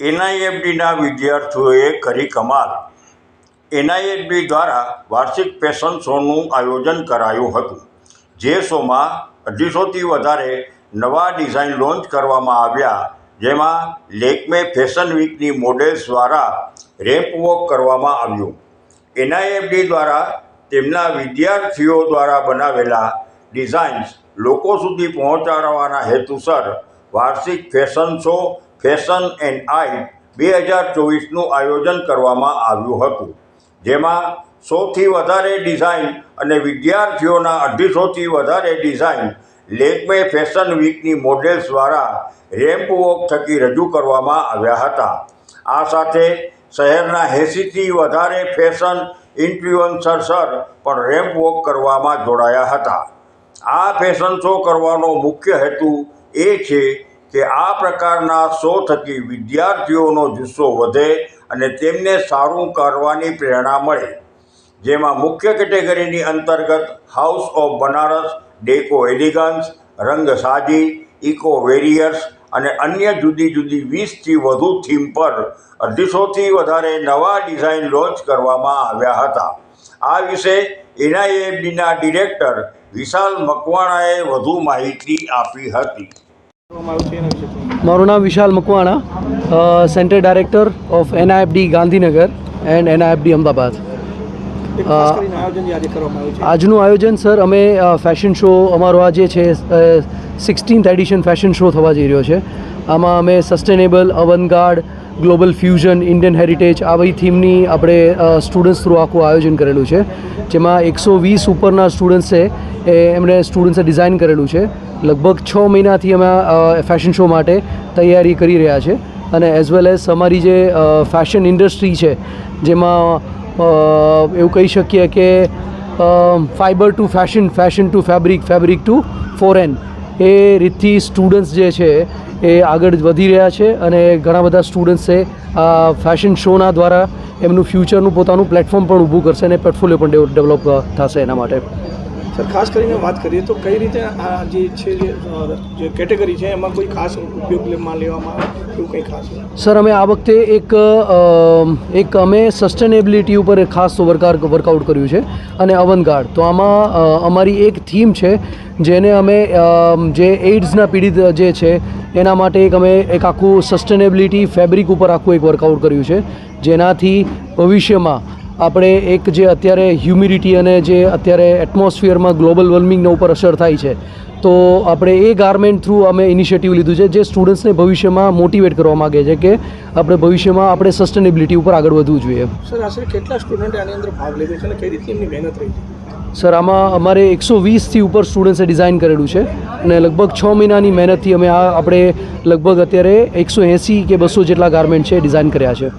એનઆઈએફડીના વિદ્યાર્થીઓએ કરી કમાલ. એનઆઈએફડી દ્વારા વાર્ષિક ફેશન શોનું આયોજન કરાયું હતું, જે શોમાં અઢીસોથી વધારે નવા ડિઝાઇન લોન્ચ કરવામાં આવ્યા, જેમાં લેકમે ફેશન વીકની મોડેલ્સ દ્વારા રેમ્પ વોક કરવામાં આવ્યું. એનઆઈએફડી દ્વારા તેમના વિદ્યાર્થીઓ દ્વારા બનાવેલા ડિઝાઇન્સ લોકો સુધી પહોંચાડવાના હેતુસર વાર્ષિક fashion show fashion and I બે હજાર ચોવીસનું આયોજન કરવામાં આવ્યું હતું, જેમાં સૌથી વધારે ડિઝાઇન અને વિદ્યાર્થીઓના અઢીસોથી વધારે ડિઝાઇન લેકમે ફેશન વીકની મોડેલ્સ દ્વારા રેમ્પ વોક થકી રજૂ કરવામાં આવ્યા હતા. આ સાથે શહેરના એંસીથી વધારે ફેશન ઇન્ફ્લુઅન્સર્સર પણ રેમ્પ વોક કરવામાં જોડાયા હતા. આ ફેશન શો કરવાનો મુખ્ય હેતુ એ છે કે આ પ્રકારના શો થકી વિદ્યાર્થીઓનો જુસ્સો વધે અને તેમને સારું કરવાની પ્રેરણા મળે. જેમાં મુખ્ય કેટેગરીની અંતર્ગત House of Banaras Deco Elegance રંગ સાજી ઇકો વેરિયર્સ અને અન્ય જુદી જુદી વીસથી વધુ થીમ પર અઢીસોથી વધારે નવા ડિઝાઇન લોન્ચ કરવામાં આવ્યા હતા. આ વિશે એનઆઈએફડીના ડિરેક્ટર વિશાલ મકવાણાએ વધુ માહિતી આપી હતી. મારું નામ Vishal Makwana centre director of NIFD Gandhinagar and NIFD Ahmedabad. આજનું આયોજન સર અમે ફેશન શો અમારો આ જે છે સિક્સટીન્થ એડિશન ફેશન શો થવા જઈ રહ્યો છે. આમાં અમે sustainable avant garde global fusion, Indian heritage આ બધી થીમની આપણે સ્ટુડન્ટ્સ થ્રુ આખું આયોજન કરેલું છે. જેમાં એકસો વીસ ઉપરના સ્ટુડન્ટ્સ છે એ, એમણે સ્ટુડન્ટ્સે ડિઝાઇન કરેલું છે. લગભગ છ મહિનાથી અમે ફેશન શો માટે તૈયારી કરી રહ્યા છે. અને એઝ વેલ એઝ અમારી જે ફેશન ઇન્ડસ્ટ્રી છે, જેમાં એવું કહી શકીએ કે fibre to fashion fashion to fabric fabric to foreign. એ રીતથી સ્ટુડન્ટ્સ જે છે એ આગળ વધી રહ્યા છે અને ઘણા બધા સ્ટુડન્ટ્સે ફેશન શોના દ્વારા એમનું ફ્યુચરનું પોતાનું પ્લેટફોર્મ પણ ઊભું કરશે અને પોર્ટફોલિયો પણ ડેવલપ થશે એના માટે. સર, ખાસ કરીને વાત કરીએ તો કઈ રીતે આ જે છે જે કેટેગરી છે, એમાં કોઈ ખાસ ઉપયોગમાં લેવામાં એવું કંઈ ખાસ સર, અમે આ વખતે એક એક અમે સસ્ટેનેબિલિટી ઉપર ખાસ વર્કાર વર્કઆઉટ કર્યું છે, અને અવનગાર્ડ તો આમાં અમારી એક થીમ છે, જેને અમે જે એઇડ્સના પીડિત જે છે, એના માટે એક અમે એક આખું સસ્ટેનેબિલિટી ફેબ્રિક ઉપર આખું એક વર્કઆઉટ કર્યું છે, જેનાથી ભવિષ્યમાં આપણે એક જે અત્યારે હ્યુમિડિટી અને જે અત્યારે એટમોસ્ફિયરમાં ગ્લોબલ વોર્મિંગના ઉપર અસર થાય છે તો આપણે એ ગાર્મેન્ટ થ્રુ અમે ઇનિશિયેટિવ લીધું છે જે સ્ટુડન્ટ્સને ભવિષ્યમાં મોટિવેટ કરવા માગે છે કે આપણે ભવિષ્યમાં આપણે સસ્ટેનેબિલિટી ઉપર આગળ વધવું જોઈએ. સર આશરે કેટલા સ્ટુડન્ટે આની અંદર ભાગ લીધો છે અને કઈ રીતે એમની મહેનત રહી છે? સર આમાં અમારે એકસો વીસથી ઉપર સ્ટુડન્ટ્સે ડિઝાઇન કરેલું છે અને લગભગ છ મહિનાની મહેનતથી અમે આ આપણે લગભગ અત્યારે એકસો એંસી કે બસો જેટલા ગાર્મેન્ટ છે ડિઝાઇન કર્યા છે.